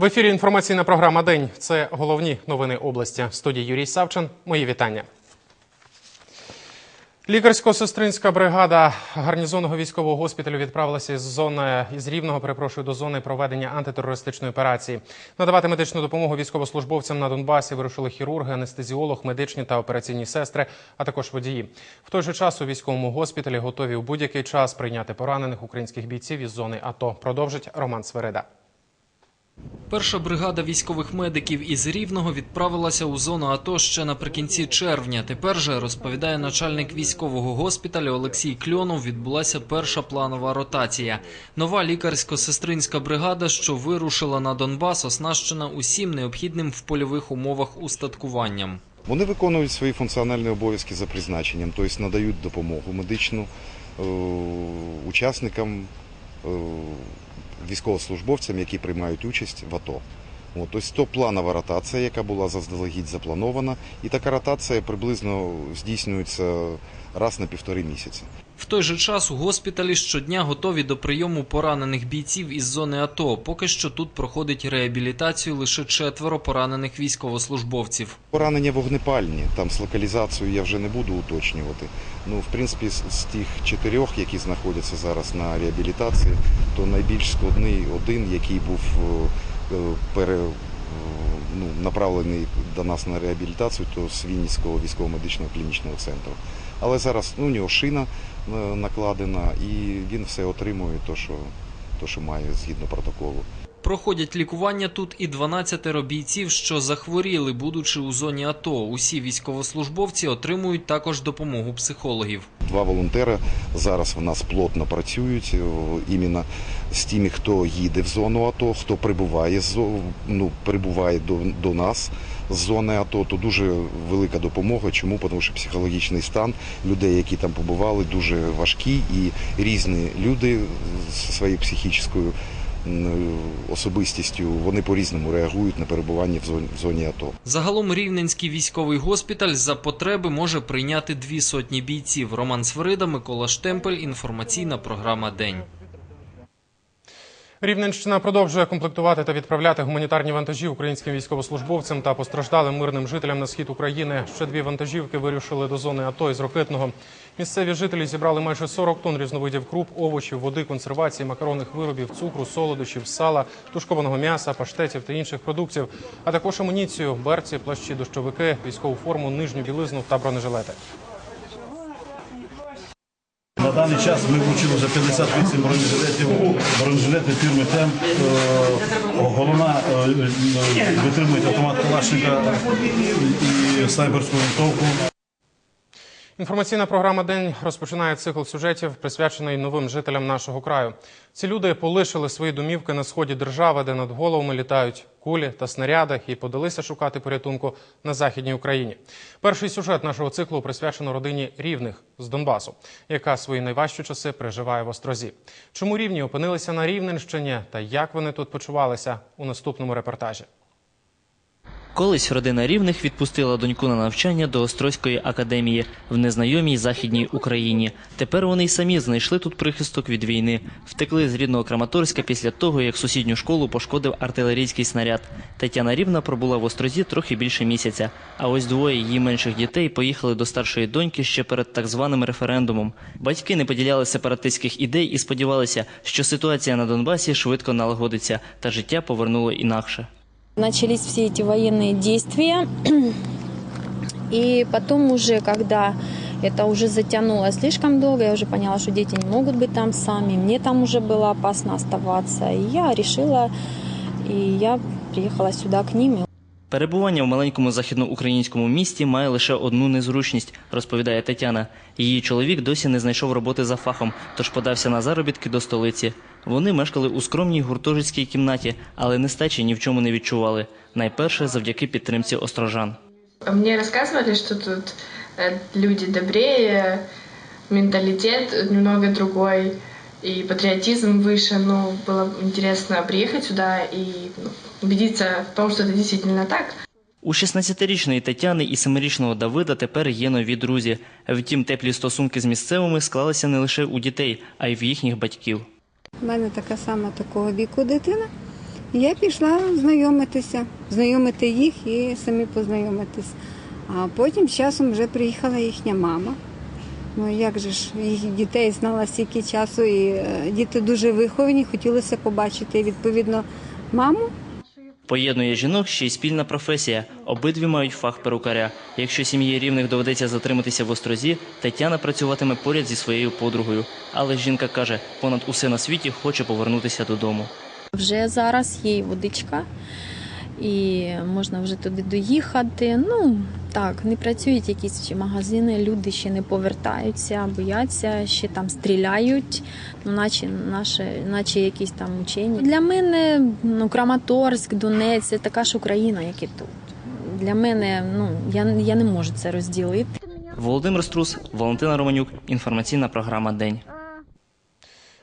В ефірі інформаційна програма День. Це головні новини області. Студії Юрій Савчин. Мої вітання. Лікарсько-сестринська бригада гарнізонного військового госпіталю відправилася із зони із рівного, перепрошую, до зони проведення антитерористичної операції. Надавати медичну допомогу військовослужбовцям на Донбасі вирушили хірурги, анестезіолог, медичні та операційні сестри, а також водії. В той же час у військовому госпіталі готові у будь-який час прийняти поранених українських бійців із зони АТО. Продовжить Роман Свереда. Перша бригада військових медиків із Рівного відправилася у зону АТО ще наприкінці червня. Тепер же, розповідає начальник військового госпіталю Олексій Кльонов, відбулася перша планова ротація. Нова лікарсько-сестринська бригада, що вирушила на Донбас, оснащена усім необхідним в польових умовах устаткуванням. Вони виконують свої функціональні обов'язки за призначенням, тобто надають допомогу медичну е, учасникам, е, військовослужбовцям, які приймають участь в АТО. От, ось то планова ротація, яка була заздалегідь запланована, і така ротація приблизно здійснюється раз на півтори місяці. В той же час у госпіталі щодня готові до прийому поранених бійців із зони АТО. Поки що тут проходить реабілітацію лише четверо поранених військовослужбовців. Поранення вогнепальні, там з локалізацією я вже не буду уточнювати. Ну, в принципі, з, тих чотирьох, які знаходяться зараз на реабілітації, то найбільш складний один, який був е, пере, ну, направлений до нас на реабілітацію, то з Вінницького військово-медичного клінічного центру. Але зараз ну, у нього шина е, накладена, і він все отримує, то, що, то, що має згідно протоколу. Проходять лікування тут і 12 бійців, що захворіли, будучи у зоні АТО. Усі військовослужбовці отримують також допомогу психологів. Два волонтери зараз в нас плотно працюють о, іменно з тими, хто їде в зону АТО, хто прибуває ну, прибуває до, до нас з зони АТО, то дуже велика допомога. Чому? Тому що психологічний стан людей, які там побували, дуже важкий і різні люди зі своєю психічною особистістю вони по-різному реагують на перебування в зоні, в зоні АТО. Загалом Рівненський військовий госпіталь за потреби може прийняти дві сотні бійців. Роман Свирида, Микола Штемпель. Інформаційна програма День. Рівненщина продовжує комплектувати та відправляти гуманітарні вантажі українським військовослужбовцям та постраждалим мирним жителям на схід України. Ще дві вантажівки вирушили до зони АТО із Рокитного. Місцеві жителі зібрали майже 40 тонн різновидів круп, овочів, води, консервації, макаронних виробів, цукру, солодощів, сала, тушкованого м'яса, паштетів та інших продуктів, а також амуніцію, берці, плащі, дощовики, військову форму, нижню білизну та бронежилети. На даний час ми вручили вже 58 бронежилетів, бронежилети фірми ТЕМ. Е, Головна е, е, витримують автомат Калашника і снайперську винтовку. Інформаційна програма День розпочинає цикл сюжетів, присвячений новим жителям нашого краю. Ці люди полишили свої домівки на сході держави, де над головами літають кулі та снаряди, і подалися шукати порятунку на західній Україні. Перший сюжет нашого циклу присвячено родині рівних з Донбасу, яка свої найважчі часи переживає в Острозі. Чому рівні опинилися на Рівненщині та як вони тут почувалися у наступному репортажі. Колись родина рівних відпустила доньку на навчання до Острозької академії в незнайомій західній Україні. Тепер вони й самі знайшли тут прихисток від війни. Втекли з рідного Краматорська після того, як сусідню школу пошкодив артилерійський снаряд. Тетяна Рівна пробула в Острозі трохи більше місяця. А ось двоє її менших дітей поїхали до старшої доньки ще перед так званим референдумом. Батьки не поділяли сепаратистських ідей і сподівалися, що ситуація на Донбасі швидко налагодиться та життя повернуло інакше Начались все эти военные действия. И потом уже, когда это уже затянулось слишком долго, я уже поняла, что дети не могут быть там сами. Мне там уже было опасно оставаться. И я решила, и я приехала сюда к ним. Перебування в маленькому західноукраїнському місті має лише одну незручність, розповідає Тетяна. Її чоловік досі не знайшов роботи за фахом, тож подався на заробітки до столиці. Вони мешкали у скромній гуртожитській кімнаті, але нестачі ні в чому не відчували. Найперше завдяки підтримці острожан. Мне рассказывали, что тут э, люди добрее, менталитет немного другой и патриотизм выше. Ну, было интересно приехать сюда и ну, убедиться в том, что это действительно так. У 16-річної Тетяни і 7-річного Давида тепер є нові друзі. Втім, теплі стосунки з місцевими склалися не лише у дітей, а й в їхніх батьків. У мене така сама такого віку дитина. І я пішла знайомитися, знайомити їх і самі познайомитись. А потім з часом вже приїхала їхня мама. Ну як же ж їх дітей знала стільки часу, і е, діти дуже виховані, хотілося побачити відповідно маму. Поєднує жінок ще й спільна професія. Обидві мають фах перукаря. Якщо сім'ї рівних доведеться затриматися в острозі, Тетяна працюватиме поряд зі своєю подругою. Але жінка каже, понад усе на світі хоче повернутися додому. Вже зараз є водичка, і можна вже туди доїхати. Ну так, не працюють якісь ще магазини, люди ще не повертаються, бояться, ще там стріляють, ну, наче, наше, наче якісь там учені. Для мене ну, Краматорськ, Донець така ж Україна, як і тут. Для мене ну я, я не можу це розділити. Володимир Струс, Валентина Романюк. Інформаційна програма День.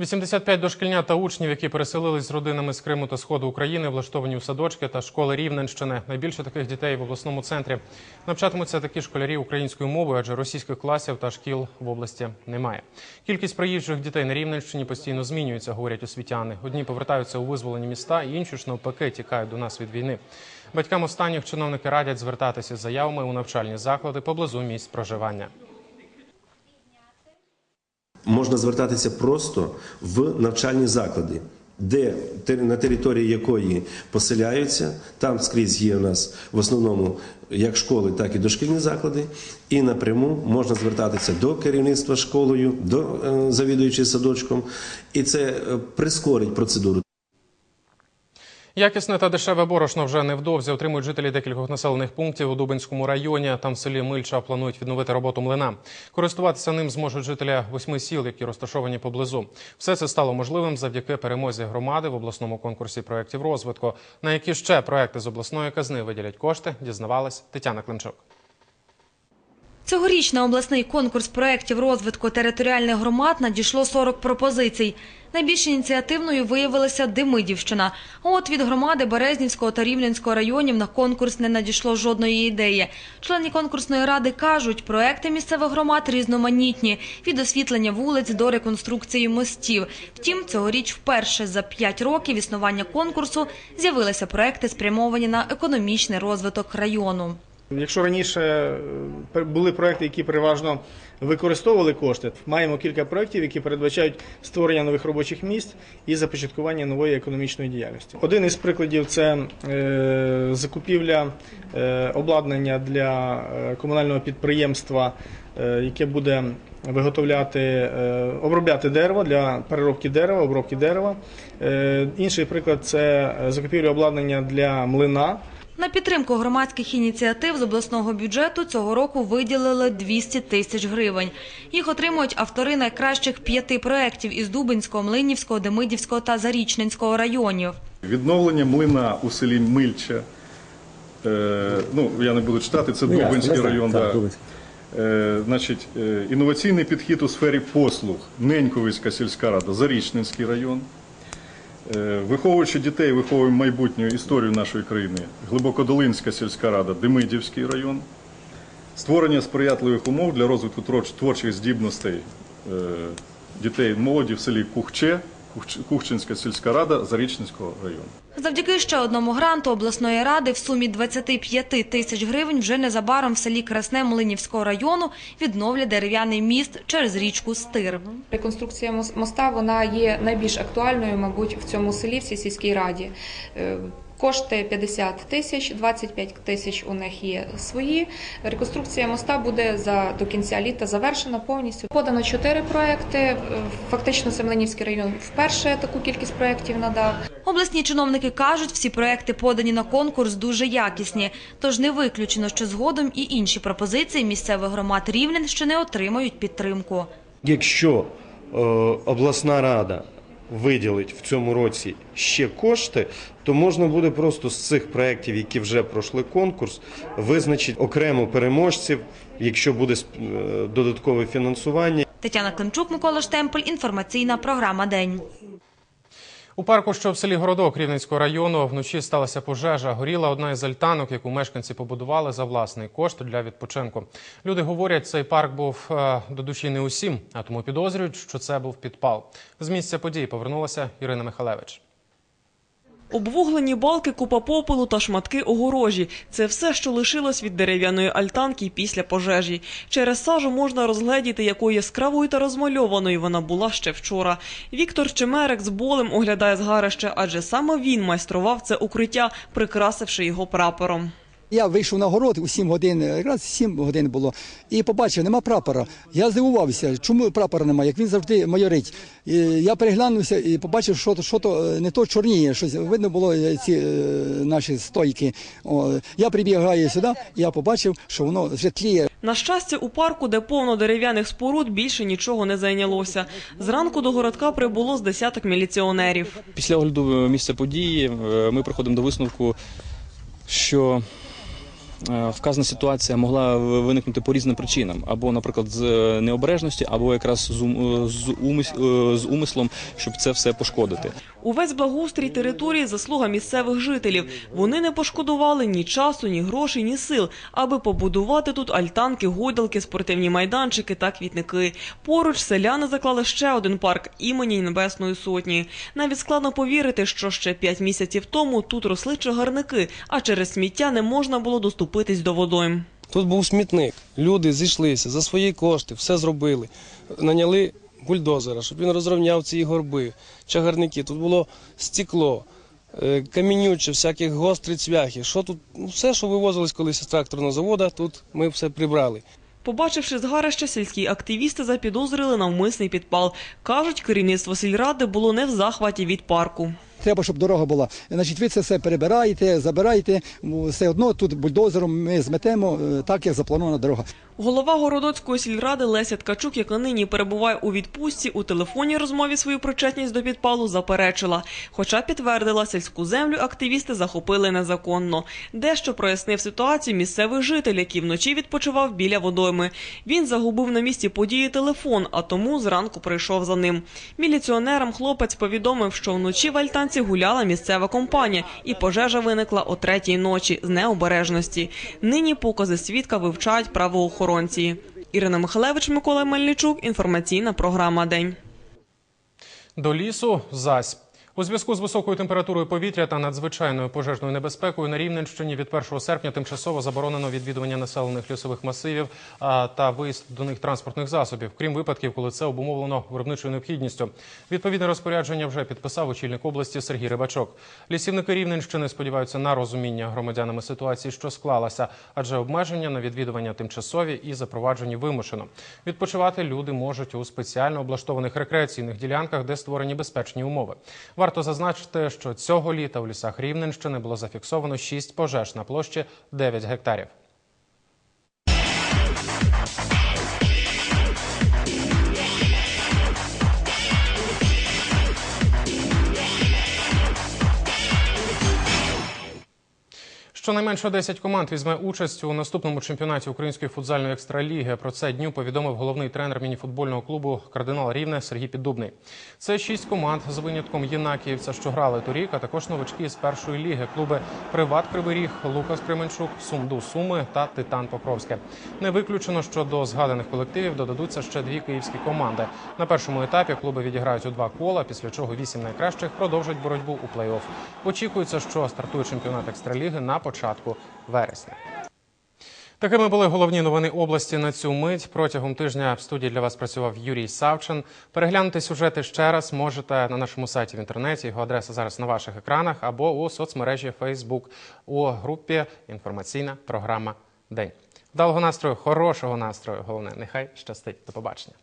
85 дошкільнят та учнів, які переселились з родинами з Криму та Сходу України, влаштовані у садочки та школи Рівненщини. Найбільше таких дітей в обласному центрі. Навчатимуться такі школярі українською мовою, адже російських класів та шкіл в області немає. Кількість приїжджих дітей на Рівненщині постійно змінюється, говорять освітяни. Одні повертаються у визволені міста, інші ж навпаки тікають до нас від війни. Батькам останніх чиновники радять звертатися з заявами у навчальні заклади поблизу місць проживання. Можна звертатися просто в навчальні заклади, де на території якої поселяються, там скрізь є у нас в основному як школи, так і дошкільні заклади, і напряму можна звертатися до керівництва школою, до завідуючи завідуючої садочком, і це е, прискорить процедуру. Якісне та дешеве борошно вже невдовзі отримують жителі декількох населених пунктів у Дубинському районі. Там в селі Мильча планують відновити роботу млина. Користуватися ним зможуть жителі восьми сіл, які розташовані поблизу. Все це стало можливим завдяки перемозі громади в обласному конкурсі проєктів розвитку. На які ще проекти з обласної казни виділять кошти, дізнавалась Тетяна Климчук. Цьогоріч на обласний конкурс проєктів розвитку територіальних громад надійшло 40 пропозицій. Найбільш ініціативною виявилася Демидівщина. От від громади Березнівського та Рівненського районів на конкурс не надійшло жодної ідеї. Члени конкурсної ради кажуть, проекти місцевих громад різноманітні – від освітлення вулиць до реконструкції мостів. Втім, цьогоріч вперше за 5 років існування конкурсу з'явилися проекти, спрямовані на економічний розвиток району. Якщо раніше е, були проекти, які переважно використовували кошти, маємо кілька проєктів, які передбачають створення нових робочих місць і започаткування нової економічної діяльності. Один із прикладів це е, закупівля е, обладнання для комунального підприємства, яке буде виготовляти, обробляти дерево для переробки дерева, обробки дерева. Інший приклад це закупівля обладнання для млина. На підтримку громадських ініціатив з обласного бюджету цього року виділили 200 тисяч гривень. Їх отримують автори найкращих п'яти проєктів із Дубинського, Млинівського, Демидівського та Зарічненського районів. Відновлення млина у селі Мильче. Е, ну, я не буду читати, це Дубинський район. Да. Е, значить, е, інноваційний підхід у сфері послуг. Неньковицька сільська рада, Зарічненський район. Е, виховуючи дітей, виховуємо майбутню історію нашої країни. Глибокодолинська сільська рада, Демидівський район. Створення сприятливих умов для розвитку творчих здібностей е, дітей молоді в селі Кухче, Кухч- Кухчинська сільська рада Зарічненського району. Завдяки ще одному гранту обласної ради в сумі 25 тисяч гривень вже незабаром в селі Красне Млинівського району відновлять дерев'яний міст через річку Стир. Реконструкція мос- моста вона є найбільш актуальною, мабуть, в цьому селі, в цій сільській раді. Кошти 50 тисяч, 25 тисяч у них є свої. Реконструкція моста буде за до кінця літа завершена повністю. Подано чотири проекти. Фактично, Семенівський район вперше таку кількість проєктів надав. Обласні чиновники кажуть, всі проекти подані на конкурс дуже якісні. Тож не виключено, що згодом і інші пропозиції місцевих громад Рівненщини отримають підтримку. Якщо е, обласна рада виділить в цьому році ще кошти, то можна буде просто з цих проєктів, які вже пройшли конкурс, визначити окремо переможців, якщо буде е, додаткове фінансування. Тетяна Климчук, Микола Штемпель. Інформаційна програма День. У парку, що в селі Городок Рівненського району, вночі сталася пожежа. Горіла одна із альтанок, яку мешканці побудували за власний кошт для відпочинку. Люди говорять, цей парк був е, до душі не усім, а тому підозрюють, що це був підпал. З місця подій повернулася Ірина Михалевич. Обвуглені балки, купа попелу та шматки огорожі – це все, що лишилось від дерев'яної альтанки після пожежі. Через сажу можна розгледіти, якою яскравою та розмальованою вона була ще вчора. Віктор Чемерек з болем оглядає згарище, адже саме він майстрував це укриття, прикрасивши його прапором. Я вийшов на город у 7 годин, якраз 7 годин було, і побачив, нема прапора. Я здивувався, чому прапора немає, як він завжди майорить. І я переглянувся і побачив, що то, що то е, не то чорніє, щось видно було е, ці е, наші стойки. О, я прибігаю сюди, і я побачив, що воно вже тліє. На щастя, у парку, де повно дерев'яних споруд, більше нічого не зайнялося. Зранку до городка прибуло з десяток міліціонерів. Після огляду місця події ми приходимо до висновку, що вказана ситуація могла виникнути по різним причинам, або, наприклад, з е, необережності, або якраз з, е, з умислом, щоб це все пошкодити. Увесь благоустрій території – заслуга місцевих жителів. Вони не пошкодували ні часу, ні грошей, ні сил, аби побудувати тут альтанки, гойдалки, спортивні майданчики та квітники. Поруч селяни заклали ще один парк імені Небесної Сотні. Навіть складно повірити, що ще п'ять місяців тому тут росли чагарники, а через сміття не можна було доступитись до водойм. Тут був смітник. Люди зійшлися за свої кошти, все зробили. Наняли бульдозера, щоб він розрівняв ці горби, чагарники. Тут було стекло, е, камінюче, всяких гострі цвяхи. Що тут? Ну, все, що вивозилось колись з тракторного заводу, тут ми все прибрали. Побачивши згарище, сільські активісти запідозрили навмисний підпал. Кажуть, керівництво сільради було не в захваті від парку. Треба, щоб дорога була. Значить, ви це все перебираєте, забираєте. Все одно тут бульдозером ми зметемо е, так, як запланована дорога. Голова Городоцької сільради Леся Ткачук, яка нині перебуває у відпустці, у телефонній розмові свою причетність до підпалу заперечила. Хоча підтвердила, сільську землю активісти захопили незаконно. Дещо прояснив ситуацію місцевий житель, який вночі відпочивав біля водойми. Він загубив на місці події телефон, а тому зранку прийшов за ним. Міліціонерам хлопець повідомив, що вночі в Альтанці гуляла місцева компанія, і пожежа виникла о третій ночі з необережності. Нині покази свідка вивчають правоохоронці. Ірина Михалевич, Микола Мельничук. Інформаційна програма День. До лісу зась. У зв'язку з високою температурою повітря та надзвичайною пожежною небезпекою на Рівненщині від 1 серпня тимчасово заборонено відвідування населених лісових масивів та виїзд до них транспортних засобів, крім випадків, коли це обумовлено виробничою необхідністю. Відповідне розпорядження вже підписав очільник області Сергій Рибачок. Лісівники Рівненщини сподіваються на розуміння громадянами ситуації, що склалася, адже обмеження на відвідування тимчасові і запроваджені вимушено. Відпочивати люди можуть у спеціально облаштованих рекреаційних ділянках, де створені безпечні умови. Варто зазначити, що цього літа в лісах Рівненщини було зафіксовано 6 пожеж на площі 9 гектарів. Щонайменше 10 команд візьме участь у наступному чемпіонаті Української футзальної екстраліги. Про це дню повідомив головний тренер мініфутбольного клубу кардинал Рівне Сергій Піддубний. Це шість команд з винятком Єнакіївця, що грали торік, а також новачки з першої ліги. Клуби Приват Кривий Ріг, Лукас Кременчук, Сумду Суми та Титан Покровське. Не виключено, що до згаданих колективів додадуться ще дві київські команди. На першому етапі клуби відіграють у два кола, після чого вісім найкращих продовжать боротьбу у плей-офф. Очікується, що стартує чемпіонат екстраліги на початку вересня. Такими були головні новини області на цю мить. Протягом тижня в студії для вас працював Юрій Савчин. Переглянути сюжети ще раз можете на нашому сайті в інтернеті. Його адреса зараз на ваших екранах або у соцмережі Facebook у групі Інформаційна програма День. Вдалого настрою, хорошого настрою. Головне, нехай щастить. До побачення.